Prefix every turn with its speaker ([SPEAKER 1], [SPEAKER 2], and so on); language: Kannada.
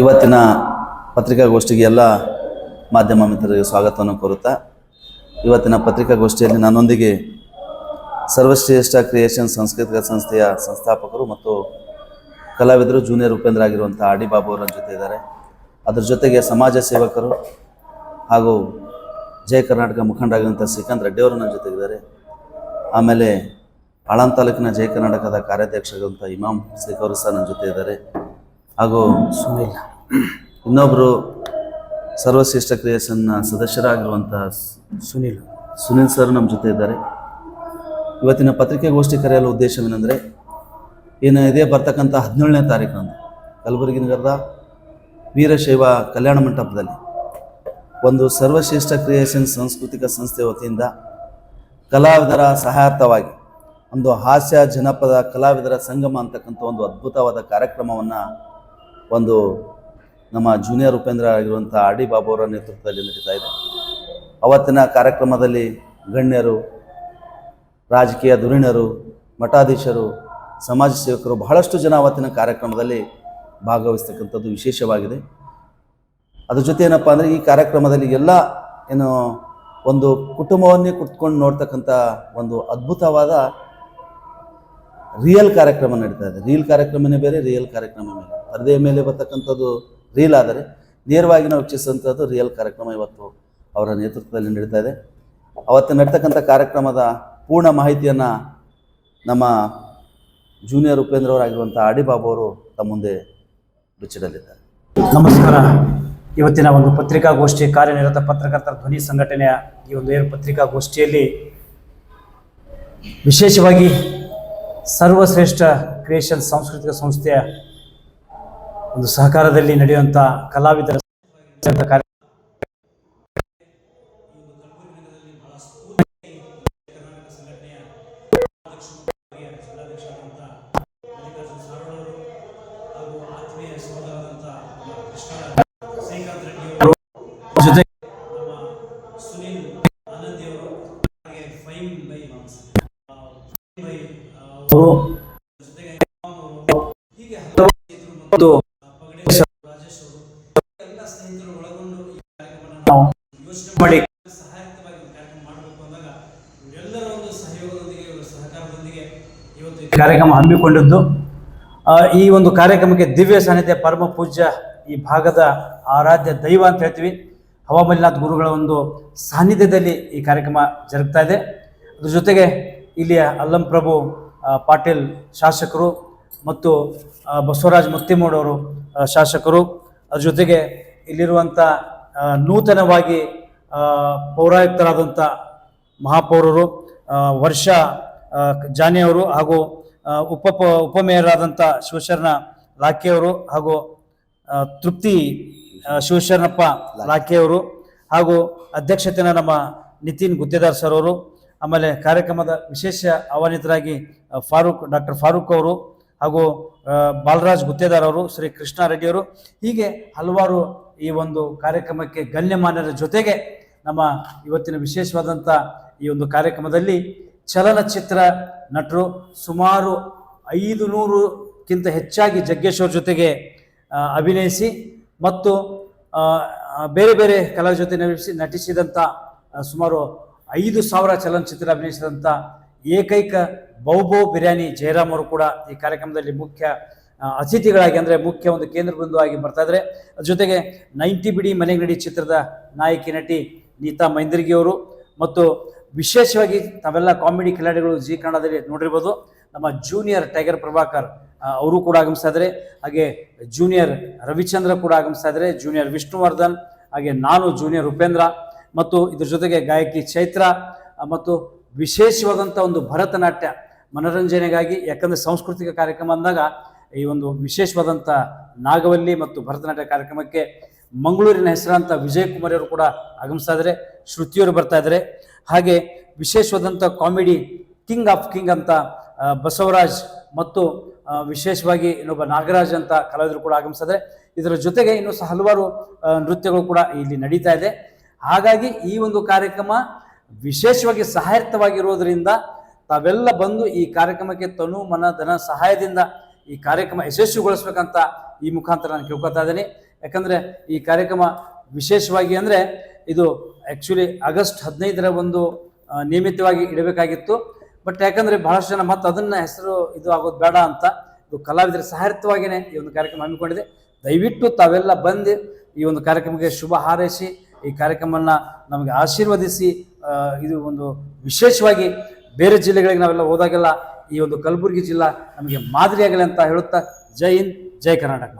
[SPEAKER 1] ಇವತ್ತಿನ ಪತ್ರಿಕಾಗೋಷ್ಠಿಗೆ ಎಲ್ಲ ಮಾಧ್ಯಮ ಮಿತ್ರರಿಗೆ ಸ್ವಾಗತವನ್ನು ಕೋರುತ್ತಾ, ಇವತ್ತಿನ ಪತ್ರಿಕಾಗೋಷ್ಠಿಯಲ್ಲಿ ನನ್ನೊಂದಿಗೆ ಸರ್ವಶ್ರೇಷ್ಠ ಕ್ರಿಯೇಷನ್ ಸಾಂಸ್ಕೃತಿಕ ಸಂಸ್ಥೆಯ ಸಂಸ್ಥಾಪಕರು ಮತ್ತು ಕಲಾವಿದರು ಜೂನಿಯರ್ ಉಪೇಂದ್ರ ಆಗಿರುವಂಥ ಆಡಿ ಬಾಬು ಅವರ ಜೊತೆ ಇದ್ದಾರೆ. ಅದರ ಜೊತೆಗೆ ಸಮಾಜ ಸೇವಕರು ಹಾಗೂ ಜಯ ಕರ್ನಾಟಕ ಮುಖಂಡರಾಗಿರುವಂಥ ಶ್ರೀಕಾಂತ್ ರೆಡ್ಡಿ ಅವರು ನನ್ನ ಜೊತೆಗಿದ್ದಾರೆ ಆಮೇಲೆ ಆಳಂದ ತಾಲೂಕಿನ ಜಯ ಕರ್ನಾಟಕದ ಕಾರ್ಯಾಧ್ಯಕ್ಷರಾದಂಥ ಇಮಾಮ್ ಶೇಖ್ ಅವರು ಸಹ ನನ್ನ ಜೊತೆ ಇದ್ದಾರೆ. ಹಾಗೂ ಸುನಿಲ್. ಇನ್ನೊಬ್ಬರು ಸರ್ವಶ್ರೇಷ್ಠ ಕ್ರಿಯೇಷನ್ನ ಸದಸ್ಯರಾಗಿರುವಂತಹ
[SPEAKER 2] ಸುನೀಲ್.
[SPEAKER 1] ಸುನಿಲ್ ಸರ್ ನಮ್ಮ ಜೊತೆ ಇದ್ದಾರೆ. ಇವತ್ತಿನ ಪತ್ರಿಕೆಗೋಷ್ಠಿ ಕರೆಯಲು ಉದ್ದೇಶವೇನೆಂದರೆ ಏನು ಇದೇ ಬರ್ತಕ್ಕಂಥ ಹದಿನೇಳನೇ ತಾರೀಕಂದು ಕಲಬುರಗಿ ನಗರದ ವೀರಶೈವ ಕಲ್ಯಾಣ ಮಂಟಪದಲ್ಲಿ ಒಂದು ಸರ್ವಶ್ರೇಷ್ಠ ಕ್ರಿಯೇಷನ್ ಸಾಂಸ್ಕೃತಿಕ ಸಂಸ್ಥೆ ವತಿಯಿಂದ ಕಲಾವಿದರ ಸಹಾಯಾರ್ಥವಾಗಿ ಒಂದು ಹಾಸ್ಯ ಜನಪದ ಕಲಾವಿದರ ಸಂಗಮ ಅಂತಕ್ಕಂಥ ಒಂದು ಅದ್ಭುತವಾದ ಕಾರ್ಯಕ್ರಮವನ್ನು ಒಂದು ನಮ್ಮ ಜೂನಿಯರ್ ಉಪೇಂದ್ರ ಆಗಿರುವಂಥ ಆರ್ ಡಿ ಬಾಬು ಅವರ ನೇತೃತ್ವದಲ್ಲಿ ನಡೀತಾ ಇದೆ. ಅವತ್ತಿನ ಕಾರ್ಯಕ್ರಮದಲ್ಲಿ ಗಣ್ಯರು, ರಾಜಕೀಯ ಧುರೀಣರು, ಮಠಾಧೀಶರು, ಸಮಾಜ ಸೇವಕರು ಬಹಳಷ್ಟು ಜನ ಅವತ್ತಿನ ಕಾರ್ಯಕ್ರಮದಲ್ಲಿ ಭಾಗವಹಿಸ್ತಕ್ಕಂಥದ್ದು ವಿಶೇಷವಾಗಿದೆ. ಅದ್ರ ಜೊತೆ ಏನಪ್ಪ ಅಂದರೆ ಈ ಕಾರ್ಯಕ್ರಮದಲ್ಲಿ ಎಲ್ಲ ಏನು ಒಂದು ಕುಟುಂಬವನ್ನೇ ಕುತ್ಕೊಂಡು ನೋಡ್ತಕ್ಕಂಥ ಒಂದು ಅದ್ಭುತವಾದ ರಿಯಲ್ ಕಾರ್ಯಕ್ರಮ ನಡೀತಾ ಇದೆ. ರಿಯಲ್ ಕಾರ್ಯಕ್ರಮನೇ ಬೇರೆ ರಿಯಲ್ ಕಾರ್ಯಕ್ರಮ ಪರದೆಯ ಮೇಲೆ ಬರ್ತಕ್ಕಂಥದ್ದು ರೀಲ್ ಆದರೆ ನೇರವಾಗಿ ನಾವು ವೀಕ್ಷಿಸುವಂಥದ್ದು ರಿಯಲ್ ಕಾರ್ಯಕ್ರಮ ಇವತ್ತು ಅವರ ನೇತೃತ್ವದಲ್ಲಿ ನಡೀತಾ ಇದೆ. ಅವತ್ತು ನಡೀತಕ್ಕಂಥ ಕಾರ್ಯಕ್ರಮದ ಪೂರ್ಣ ಮಾಹಿತಿಯನ್ನು ನಮ್ಮ ಜೂನಿಯರ್ ಉಪೇಂದ್ರ ಅವರಾಗಿರುವಂಥ ಆಡಿಬಾಬು ಅವರು ತಮ್ಮ ಮುಂದೆ ಬಿಚ್ಚಿಡಲಿದ್ದಾರೆ.
[SPEAKER 2] ನಮಸ್ಕಾರ. ಇವತ್ತಿನ ಒಂದು ಪತ್ರಿಕಾಗೋಷ್ಠಿ ಕಾರ್ಯನಿರತ ಪತ್ರಕರ್ತರ ಧ್ವನಿ ಸಂಘಟನೆಯ ಈ ಒಂದು ಏರು ಪತ್ರಿಕಾಗೋಷ್ಠಿಯಲ್ಲಿ ವಿಶೇಷವಾಗಿ ಸರ್ವಶ್ರೇಷ್ಠ ಕ್ರಿಯೇಷನ್ ಸಾಂಸ್ಕೃತಿಕ ಸಂಸ್ಥೆಯ ಒಂದು ಸಹಕಾರದಲ್ಲಿ ನಡೆಯುವಂತಹ ಕಲಾವಿದರ ಕಾರ್ಯ ಜೊತೆ ಸುನಿಲ್ ಆನಂದಿಯವರು ಹಾಗೆ ಫೈಮ್ ಬೈ ಬೈ ಅವರು ಹೀಗೆ ಮತ್ತು ರಾಜೇಶ್ ಅವರು ಎಲ್ಲ ಸ್ನೇಹಿತರು ಒಳಗೊಂಡು ಈ ಕಾರ್ಯಕ್ರಮವನ್ನು ನಾವು ಯೋಚನೆ ಮಾಡಿ ಸಹಾಯಕವಾಗಿ ಒಂದು ಕಾರ್ಯಕ್ರಮ ಮಾಡಬೇಕು ಅಂದಾಗ ಇವರೆಲ್ಲರ ಒಂದು ಸಹಯೋಗದೊಂದಿಗೆ ಇವರ ಸಹಕಾರದೊಂದಿಗೆ ಇವತ್ತು ಈ ಕಾರ್ಯಕ್ರಮ ಹಮ್ಮಿಕೊಂಡಿದ್ದು. ಈ ಒಂದು ಕಾರ್ಯಕ್ರಮಕ್ಕೆ ದಿವ್ಯ ಸಾನ್ನಿಧ್ಯ, ಪರಮ ಪೂಜ್ಯ ಈ ಭಾಗದ ಆರಾಧ್ಯ ದೈವ ಅಂತ ಹೇಳ್ತೀವಿ. ಹವಾಮಲ್ಲಿನಾಥ್ ಗುರುಗಳ ಒಂದು ಸಾನ್ನಿಧ್ಯದಲ್ಲಿ ಈ ಕಾರ್ಯಕ್ರಮ ಜರುಗ್ತಾ ಇದೆ. ಅದ್ರ ಜೊತೆಗೆ ಇಲ್ಲಿಯ ಅಲ್ಲಂ ಪ್ರಭು ಪಾಟೀಲ್ ಶಾಸಕರು ಮತ್ತು ಬಸವರಾಜ್ ಮುತ್ತಿಮೂಡವರು ಶಾಸಕರು. ಅದ್ರ ಜೊತೆಗೆ ಇಲ್ಲಿರುವಂಥ ನೂತನವಾಗಿ ಪೌರಾಯುಕ್ತರಾದಂಥ ಮಹಾಪೌರರು ವರ್ಷ ಜಾನಿಯವರು ಹಾಗೂ ಉಪ ಉಪಮೇಯರಾದಂಥ ಶಿವಶರಣ ಲಾಖೆಯವರು ಹಾಗೂ ತೃಪ್ತಿ ಶಿವಶರಣಪ್ಪ ಲಾಖೆಯವರು ಹಾಗೂ ಅಧ್ಯಕ್ಷತೆನ ನಮ್ಮ ನಿತಿನ್ ಗುತ್ತೇದಾರ್ ಸರ್ ಅವರು, ಆಮೇಲೆ ಕಾರ್ಯಕ್ರಮದ ವಿಶೇಷ ಆಹ್ವಾನಿತರಾಗಿ ಫಾರೂಕ್, ಡಾಕ್ಟರ್ ಫಾರೂಕ್ ಅವರು ಹಾಗೂ ಬಾಲರಾಜ್ ಗುತ್ತೇದಾರ್ ಅವರು, ಶ್ರೀ ಕೃಷ್ಣ ರೆಡ್ಡಿ ಅವರು. ಹೀಗೆ ಹಲವಾರು ಈ ಒಂದು ಕಾರ್ಯಕ್ರಮಕ್ಕೆ ಗಣ್ಯಮಾನ್ಯರ ಜೊತೆಗೆ ನಮ್ಮ ಇವತ್ತಿನ ವಿಶೇಷವಾದಂಥ ಈ ಒಂದು ಕಾರ್ಯಕ್ರಮದಲ್ಲಿ ಚಲನಚಿತ್ರ ನಟರು ಸುಮಾರು ಐದು ನೂರುಕ್ಕಿಂತ ಹೆಚ್ಚಾಗಿ ಜಗ್ಗೇಶ್ ಅವ್ರ ಜೊತೆಗೆ ಅಭಿನಯಿಸಿ ಮತ್ತು ಬೇರೆ ಬೇರೆ ಕಲಾವಿದ ಜೊತೆ ನಟಿಸಿ ನಟಿಸಿದಂಥ ಸುಮಾರು ಐದು ಸಾವಿರ ಚಲನಚಿತ್ರ ಅಭಿನಯಿಸಿದಂಥ ಏಕೈಕ ಬೌಬೋ ಬಿರಿಯಾನಿ ಜಯರಾಮ್ ಅವರು ಕೂಡ ಈ ಕಾರ್ಯಕ್ರಮದಲ್ಲಿ ಮುಖ್ಯ ಅತಿಥಿಗಳಾಗಿ ಅಂದರೆ ಮುಖ್ಯ ಒಂದು ಕೇಂದ್ರ ಬಿಂದುವಾಗಿ ಬರ್ತಾ ಇದ್ದಾರೆ ಜೊತೆಗೆ ನೈಂಟಿ ಬಿಡಿ ಮನೆಗಡಿ ಚಿತ್ರದ ನಾಯಕಿ ನಟಿ ನೀತಾ ಮೈಂದ್ರಿಗಿಯವರು ಮತ್ತು ವಿಶೇಷವಾಗಿ ತಾವೆಲ್ಲ ಕಾಮಿಡಿ ಕಿಲಾಡಿಗಳು ಜಿ ಕನ್ನಡದಲ್ಲಿ ನೋಡಿರ್ಬೋದು. ನಮ್ಮ ಜೂನಿಯರ್ ಟೈಗರ್ ಪ್ರಭಾಕರ್ ಅವರು ಕೂಡ ಆಗಮಿಸ್ತಾ ಇದ್ದಾರೆ ಹಾಗೆ ಜೂನಿಯರ್ ರವಿಚಂದ್ರ ಕೂಡ ಆಗಮಿಸ್ತಾ ಇದ್ದಾರೆ ಜೂನಿಯರ್ ವಿಷ್ಣುವರ್ಧನ್, ಹಾಗೆ ನಾನು ಜೂನಿಯರ್ ಉಪೇಂದ್ರ ಮತ್ತು ಇದ್ರ ಜೊತೆಗೆ ಗಾಯಕಿ ಚೈತ್ರ ಮತ್ತು ವಿಶೇಷವಾದಂಥ ಒಂದು ಭರತನಾಟ್ಯ ಮನೋರಂಜನೆಗಾಗಿ, ಯಾಕಂದರೆ ಸಾಂಸ್ಕೃತಿಕ ಕಾರ್ಯಕ್ರಮ ಅಂದಾಗ ಈ ಒಂದು ವಿಶೇಷವಾದಂಥ ನಾಗವಲ್ಲಿ ಮತ್ತು ಭರತನಾಟ್ಯ ಕಾರ್ಯಕ್ರಮಕ್ಕೆ ಮಂಗಳೂರಿನ ಹೆಸರಾಂತ ವಿಜಯ್ ಕುಮಾರ್ ಅವರು ಕೂಡ ಆಗಮಿಸ್ತಾ ಇದ್ದಾರೆ ಶ್ರುತಿಯವರು ಬರ್ತಾ ಇದ್ದಾರೆ ಹಾಗೆ ವಿಶೇಷವಾದಂಥ ಕಾಮಿಡಿ ಕಿಂಗ್ ಆಫ್ ಕಿಂಗ್ ಅಂತ ಬಸವರಾಜ್ ಮತ್ತು ವಿಶೇಷವಾಗಿ ಇನ್ನೊಬ್ಬ ನಾಗರಾಜ್ ಅಂತ ಕಲಾವಿದರು ಕೂಡ ಆಗಮಿಸಿದ್ರೆ ಇದರ ಜೊತೆಗೆ ಇನ್ನೂ ಸಹ ಹಲವಾರು ನೃತ್ಯಗಳು ಕೂಡ ಇಲ್ಲಿ ನಡೀತಾ ಇದೆ. ಹಾಗಾಗಿ ಈ ಒಂದು ಕಾರ್ಯಕ್ರಮ ವಿಶೇಷವಾಗಿ ಸಹಾಯರ್ಥವಾಗಿರೋದ್ರಿಂದ ತಾವೆಲ್ಲ ಬಂದು ಈ ಕಾರ್ಯಕ್ರಮಕ್ಕೆ ತನು ಮನ ಧನ ಸಹಾಯದಿಂದ ಈ ಕಾರ್ಯಕ್ರಮ ಯಶಸ್ವಿಗೊಳಿಸ್ಬೇಕಂತ ಈ ಮುಖಾಂತರ ನಾನು ಕೇಳ್ಕೊತಾ ಇದ್ದೀನಿ. ಯಾಕಂದರೆ ಈ ಕಾರ್ಯಕ್ರಮ ವಿಶೇಷವಾಗಿ ಅಂದರೆ ಇದು ಆ್ಯಕ್ಚುಲಿ ಆಗಸ್ಟ್ ಹದಿನೈದರ ಒಂದು ನಿಯಮಿತವಾಗಿ ಇಡಬೇಕಾಗಿತ್ತು. ಬಟ್ ಯಾಕಂದರೆ ಬಹಳಷ್ಟು ಜನ ಮತ್ತೆ ಅದನ್ನ ಹೆಸರು ಇದು ಆಗೋದು ಬೇಡ ಅಂತ ಇದು ಕಲಾವಿದರ ಸಹಾಯರ್ಥವಾಗಿಯೇ ಈ ಒಂದು ಕಾರ್ಯಕ್ರಮ ಹಮ್ಮಿಕೊಂಡಿದೆ. ದಯವಿಟ್ಟು ತಾವೆಲ್ಲ ಬಂದು ಈ ಒಂದು ಕಾರ್ಯಕ್ರಮಕ್ಕೆ ಶುಭ ಹಾರೈಸಿ, ಈ ಕಾರ್ಯಕ್ರಮವನ್ನು ನಮಗೆ ಆಶೀರ್ವದಿಸಿ ಇದು ಒಂದು ವಿಶೇಷವಾಗಿ ಬೇರೆ ಜಿಲ್ಲೆಗಳಿಗೆ ನಾವೆಲ್ಲ ಹೋದಾಗೆಲ್ಲ ಈ ಒಂದು ಕಲಬುರಗಿ ಜಿಲ್ಲಾ ನಮಗೆ ಮಾದರಿಯಾಗಲಿ ಅಂತ ಹೇಳುತ್ತಾ ಜೈ ಹಿಂದ್, ಜೈ ಕರ್ನಾಟಕ